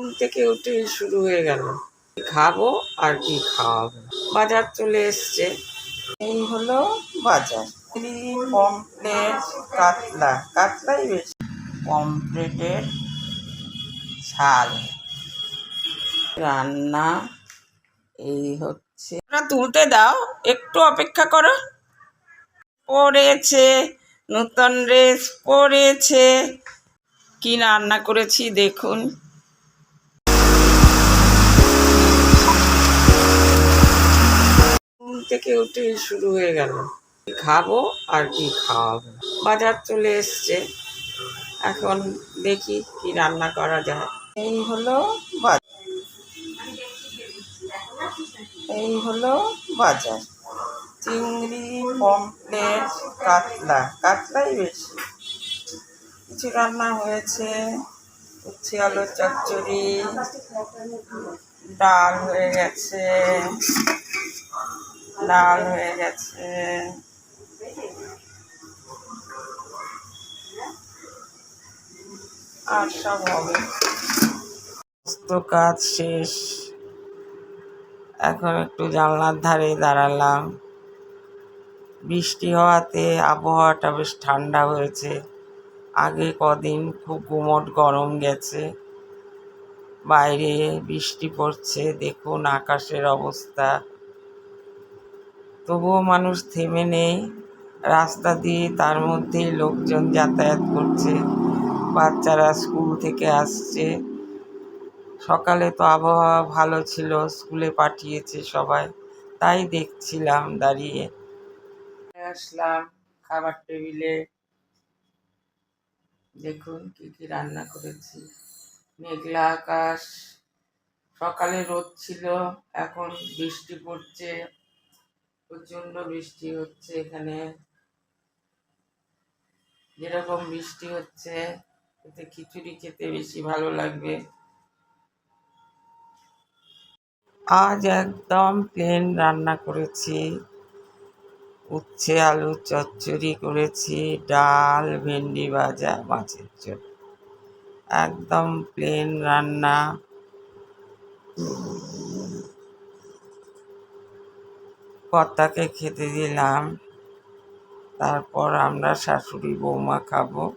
ঘুম থেকে উঠে শুরু হয়ে গেল। খাব আর কি খাওয়াবো? বাজার চলে এসছে। এই হলো বাজার। পমপ্লেট কাতলা। কাতলাই বেশি। পমপ্লেটের ঝাল রান্না এই হচ্ছে। ওটা তুলতে দাও, একটু অপেক্ষা করো। পড়েছে, নূতন ড্রেস পরেছে কি রান্না করেছি দেখুন। থেকে উঠে শুরু হয়ে গেল। খাব আর কি খাওয়াবো। বাজার চলে এসছে। এখন দেখি কি রান্না করা যায়। এই হলো এই হলো বাজার। চিংড়ি পমপ্লেট কাতলা। কাতলাই বেশি। কিছু রান্না হয়েছে। উচ্ছে, আলুর চচ্চড়ি, ডাল হয়ে গেছে। ডাল হয়ে গেছে। আর সব হবে। কাজ শেষ। এখন একটু জানলার ধারে দাঁড়ালাম। বৃষ্টি হওয়াতে আবহাওয়াটা বেশ ঠান্ডা হয়েছে। আগে কদিন খুব গুমট গরম গেছে। বাইরে বৃষ্টি পড়ছে, দেখুন আকাশের অবস্থা। তবুও মানুষ থেমে নেই। রাস্তা দিয়ে তার মধ্যেই লোকজন যাতায়াত করছে। বাচ্চারা স্কুল থেকে আসছে। সকালে তো আবহাওয়া ভালো ছিল, স্কুলে পাঠিয়েছে সবাই। তাই দেখছিলাম দাঁড়িয়ে। আসলাম খাবার টেবিলে। দেখুন কি কি রান্না করেছি। মেঘলা আকাশ। সকালে রোদ ছিল, এখন বৃষ্টি পড়ছে। প্রচণ্ড বৃষ্টি হচ্ছে এখানে। যেরকম বৃষ্টি হচ্ছে, এতে খিচুড়ি খেতে বেশি ভালো লাগবে। আজ একদম প্লেন রান্না করেছি। উচ্ছে, আলু চচ্চড়ি করেছি, ডাল, ভেন্ডি ভাজা, মাছের ঝোল। একদম প্লেন রান্না। কর্তাকে খেতে দিলাম। তারপর আমরা শাশুড়ি বৌমা খাব।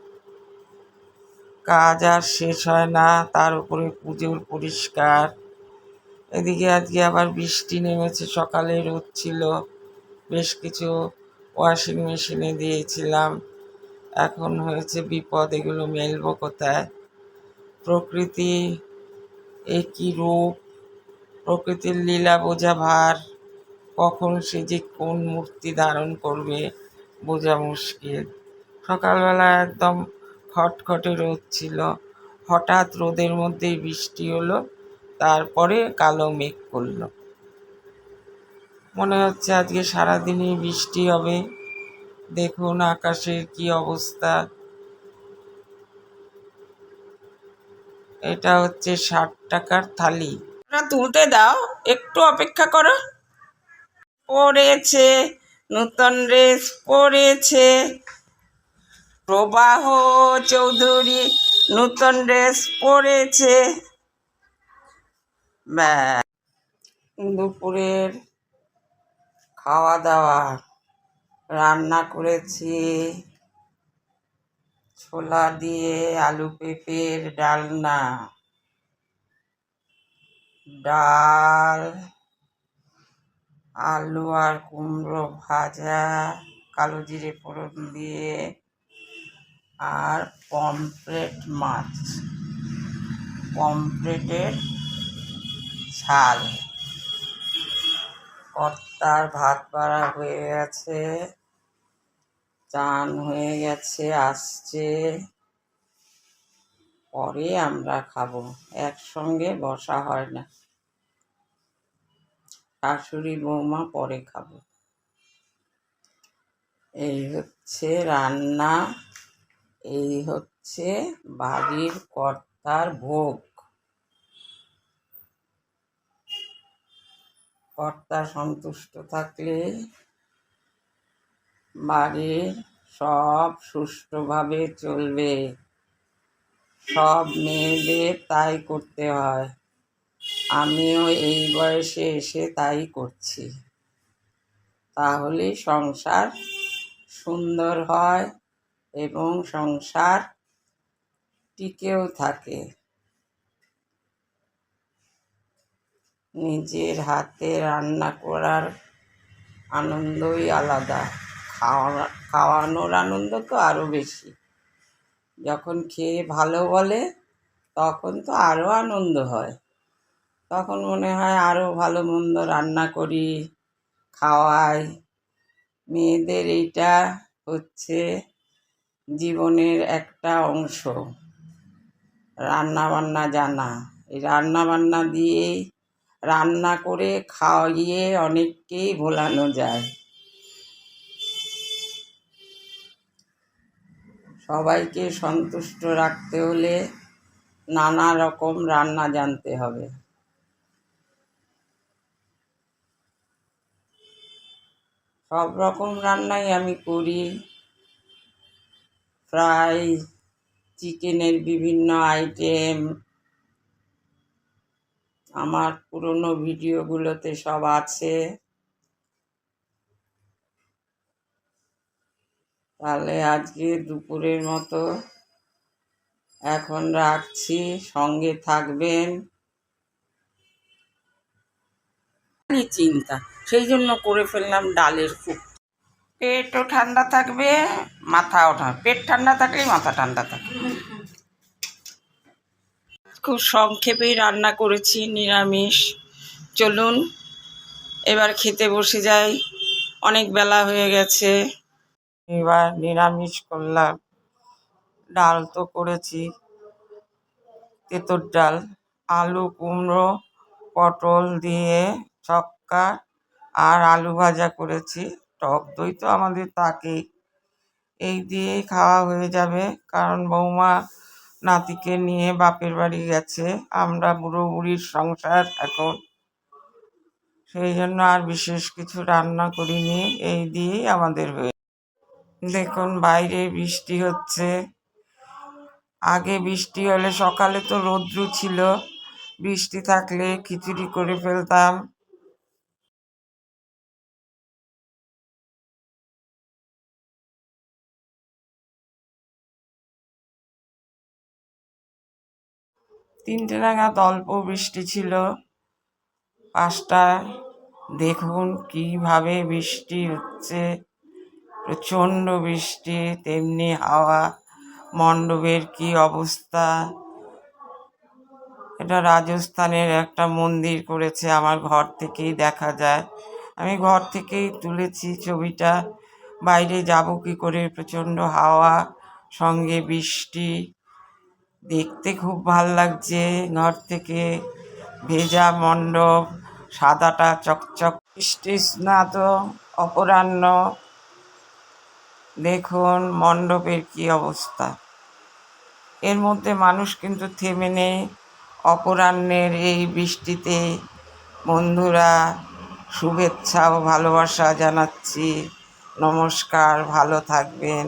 কাজ আর শেষ হয় না, তার উপরে পুজোর পরিষ্কার। এদিকে আজকে আবার বৃষ্টি নেমেছে, সকালে রোদ ছিল। বেশ কিছু ওয়াশিং মেশিনে দিয়েছিলাম। এখন হয়েছে বিপদ, এগুলো মেলবো কোথায়? প্রকৃতি, এ কী রূপ? প্রকৃতির লীলা বোঝা ভার। কখন সে যে কোন মূর্তি ধারণ করবে বোঝা মুশকিল। সকালবেলা একদম খটখটে রোদ ছিল। হঠাৎ রোদের মধ্যেই বৃষ্টি হলো, তারপরে কালো মেঘ করল। মনে হচ্ছে আজকে সারাদিনই বৃষ্টি হবে। দেখুন আকাশের কি অবস্থা। এটা হচ্ছে ষাট টাকার থালি। তুলতে দাও, একটু অপেক্ষা করো। পড়েছে, নূতন ড্রেস পড়েছে। প্রবাহ চৌধুরী নূতন ড্রেস পড়েছে। দুপুরের খাওয়া দাওয়া রান্না করেছি। ছোলা দিয়ে আলু পেঁপের ডালনা। ডাল আলু আর কুমড়ো ভাজা, কালো জিরে ফোড়ন দিয়ে, আর পমফ্রেট মাছ। পমফ্রেটের ঝাল। কর্তার ভাত বাড়া হয়ে গেছে, চান হয়ে গেছে, আসছে। পরে আমরা খাব। একসঙ্গে বসা হয় না। শাশুড়ি বৌমা পরে খাব। এই হচ্ছে রান্না, এই হচ্ছে বাড়ির কর্তার ভোগ। কর্তা সন্তুষ্ট থাকলে বাড়ির সব সুষ্ঠুভাবে চলবে। সব মেয়েদের তাই করতে হয়। আমিও এই বয়সে এসে তাই করছি। তাহলে সংসার সুন্দর হয় এবং সংসার টিকেও থাকে। নিজের হাতে রান্না করার আনন্দই আলাদা। খাওয়া খাওয়ানোর আনন্দ তো আরও বেশি। যখন খেয়ে ভালো বলে, তখন তো আরও আনন্দ হয়। তখন মনে হয় আরও ভালো মন্দ রান্না করি, খাওয়াই। মেয়েদের এইটা হচ্ছে জীবনের একটা অংশ। রান্না বান্না জানা। এই রান্না বান্না দিয়েই রান্না করে খাওয়িয়ে অনেককেই ভোলানো যায়। সবাইকে সন্তুষ্ট রাখতে হলে নানা রকম রান্না জানতে হবে। সব রকম রান্নাই আমি করি। ফ্রাই, চিকেনের বিভিন্ন আইটেম। আমার পুরনো ভিডিওগুলোতে সব আছে। তাহলে আজকে দুপুরের মতো। এখন রাখছি, সঙ্গে থাকবেন। চিন্তা। সেই জন্য করে ফেললাম ডালের খুব পেটও ঠান্ডা থাকবে, মাথাও ঠান্ডা পেট ঠান্ডা থাকলেই মাথা ঠান্ডা থাকবে খুব সংক্ষেপেই রান্না করেছি, নিরামিষ। চলুন, এবার খেতে বসে যাই। অনেক বেলা হয়ে গেছে। এবার নিরামিষ করলাম। ডাল তো করেছি। তেঁতোর ডাল, আলু কুমড়ো, পটল দিয়ে ছক্কা আর আলু ভাজা করেছি। টক দই তো আমাদের তাকেই। এই দিয়েই খাওয়া হয়ে যাবে। কারণ বৌমা নাতিকে নিয়ে বাপের বাড়ি গেছে। আমরা বুড়ো বুড়ির সংসার এখন। সেই জন্য আর বিশেষ কিছু রান্না করিনি। এই দিয়েই আমাদের হয়ে দেখুন বাইরে বৃষ্টি হচ্ছে। আগে বৃষ্টি হলে সকালে তো রৌদ্র ছিল। বৃষ্টি থাকলে খিচুড়ি করে ফেলতাম। তিনটে নাগাদ অল্প বৃষ্টি ছিল। পাঁচটায় দেখুন কীভাবে বৃষ্টি হচ্ছে। প্রচণ্ড বৃষ্টি, তেমনি হাওয়া, মণ্ডপের কি অবস্থা? এটা রাজস্থানের একটা মন্দির করেছে, আমার ঘর থেকেই দেখা যায়। আমি ঘর থেকেই তুলেছি ছবিটা। বাইরে যাব কি করে? প্রচণ্ড হাওয়া, সঙ্গে বৃষ্টি। দেখতে খুব ভালো লাগছে। ঘর থেকে ভেজা মণ্ডপ, সাদাটা চকচক বৃষ্টি স্নাত অপরাহ্ন। দেখুন মণ্ডপের কি অবস্থা। এর মধ্যে মানুষ কিন্তু থেমে নেই। অপরাহ্নের এই বৃষ্টিতে বন্ধুরা শুভেচ্ছা ও ভালোবাসা জানাচ্ছি। নমস্কার, ভালো থাকবেন।